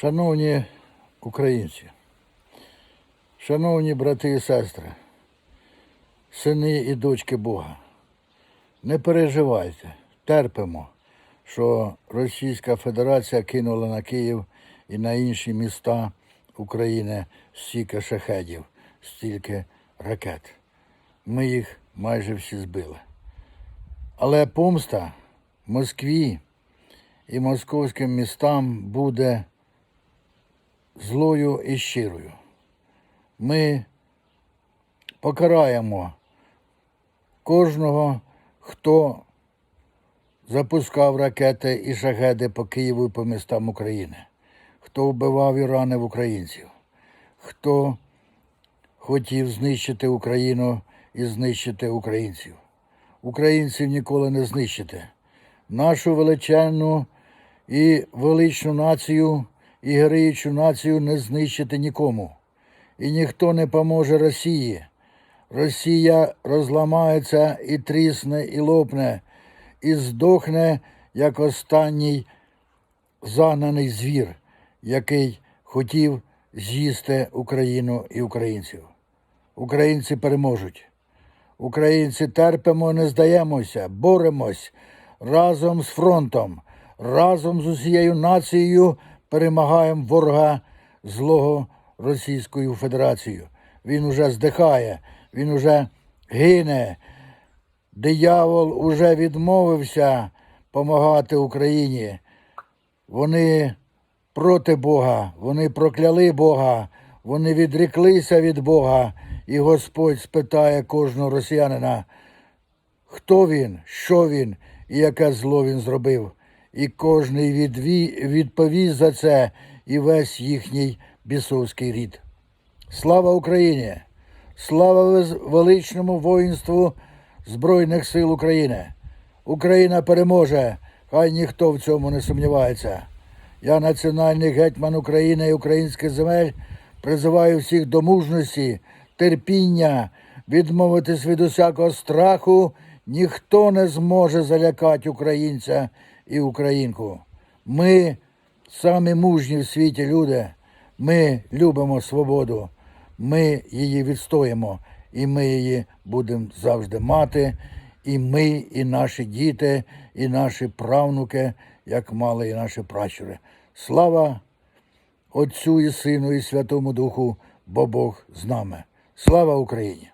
Шановні українці, шановні брати і сестри, сини і дочки Бога, не переживайте, терпимо, що Російська Федерація кинула на Київ і на інші міста України стільки шахедів, стільки ракет. Ми їх майже всі збили. Але помста Москві і московським містам буде злою і щирою. Ми покараємо кожного, хто запускав ракети і шахеди по Києву і по містам України, хто вбивав і ранив українців, хто хотів знищити Україну і знищити українців. Українців ніколи не знищите. Нашу величезну і величну націю і героїчну націю не знищити нікому. І ніхто не поможе Росії. Росія розламається і трісне, і лопне, і здохне, як останній загнаний звір, який хотів з'їсти Україну і українців. Українці переможуть. Українці терпимо, не здаємося, боремось разом з фронтом, разом з усією нацією перемагаємо ворога злого Російською Федерацією. Він уже здихає, він уже гине. Диявол уже відмовився помагати Україні. Вони проти Бога, вони прокляли Бога, вони відріклися від Бога, і Господь спитає кожного росіянина, хто він, що він і яке зло він зробив. І кожний відповість за це і весь їхній бісовський рід. Слава Україні! Слава величному воїнству Збройних сил України! Україна переможе, хай ніхто в цьому не сумнівається. Я, національний гетьман України і українських земель, призиваю всіх до мужності, терпіння, відмовитись від усякого страху. Ніхто не зможе залякати українця і українку. Ми самі мужні в світі люди. Ми любимо свободу. Ми її відстоїмо, і ми її будемо завжди мати. І ми, і наші діти, і наші правнуки, як мали і наші пращури. Слава Отцю і Сину, і Святому Духу, бо Бог з нами. Слава Україні!